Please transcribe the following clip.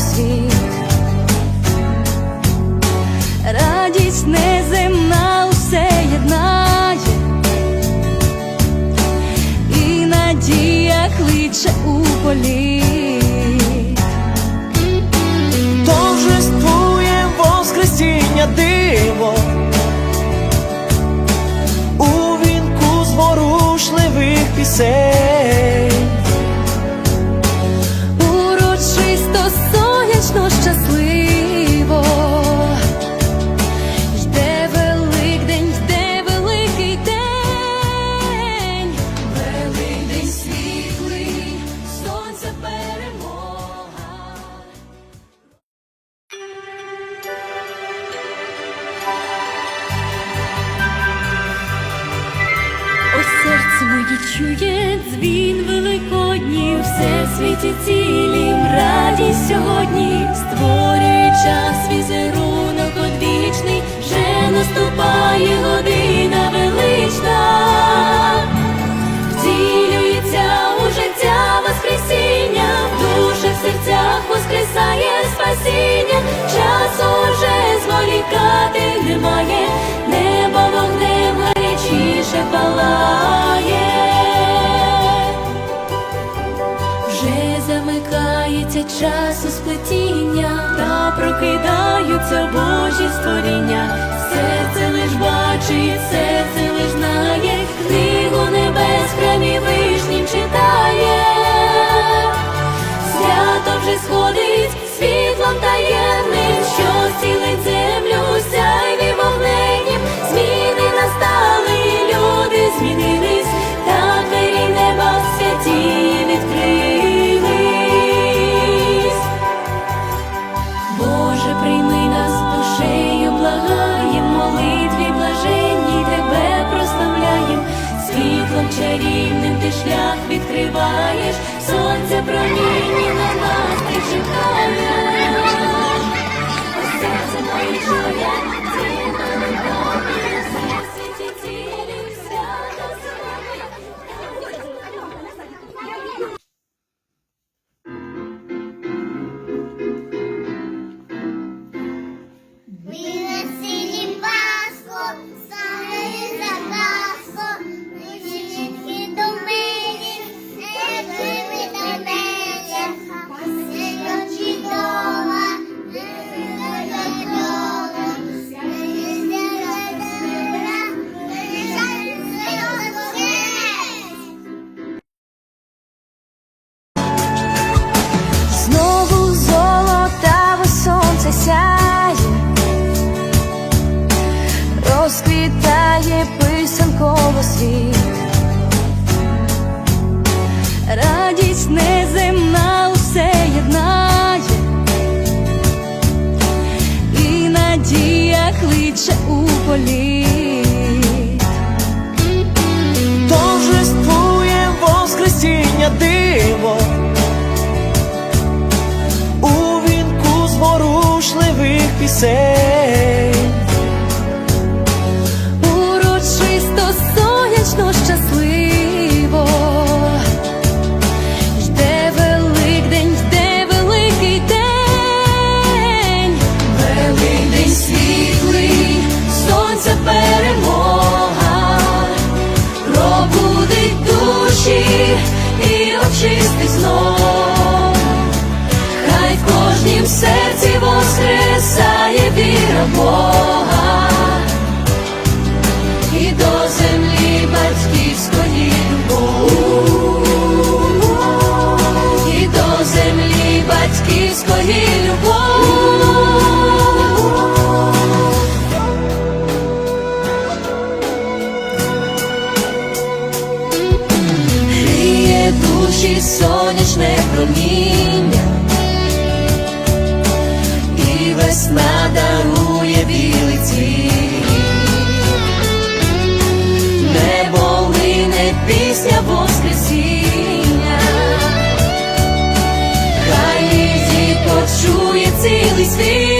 світ. Радість неземна усе єднає, і надія кличе у політ. Сонячно щасливо. Йде Великдень, йде великий день, Великдень світлий, сонця перемога. Ось серце моє чує дзвін великодній, все світі цілім радість сьогодні, зволікати немає, небо вогнем гарячіше палає. Вже замикається час у сплетіння, та прокидаються Божі створіння. Серце лиш бачить, серце прийми нас душею, благаєм, молитві блаженній тебе прославляєм, світлом чарівним ти шлях відкриваєш, писанково світ. Радість неземна усе єднає, і надія кличе у політ. Торжествує Воскресіння диво у вінку зворушливих пісень. І очистить знов. Хай в кожнім серці воскресає віра Бога і до землі батьківської любов, і до землі батьківської душі сонячне проміння, і весна дарує білий цвіт. Небо лине пісня Воскресіння, хай її почує цілий світ,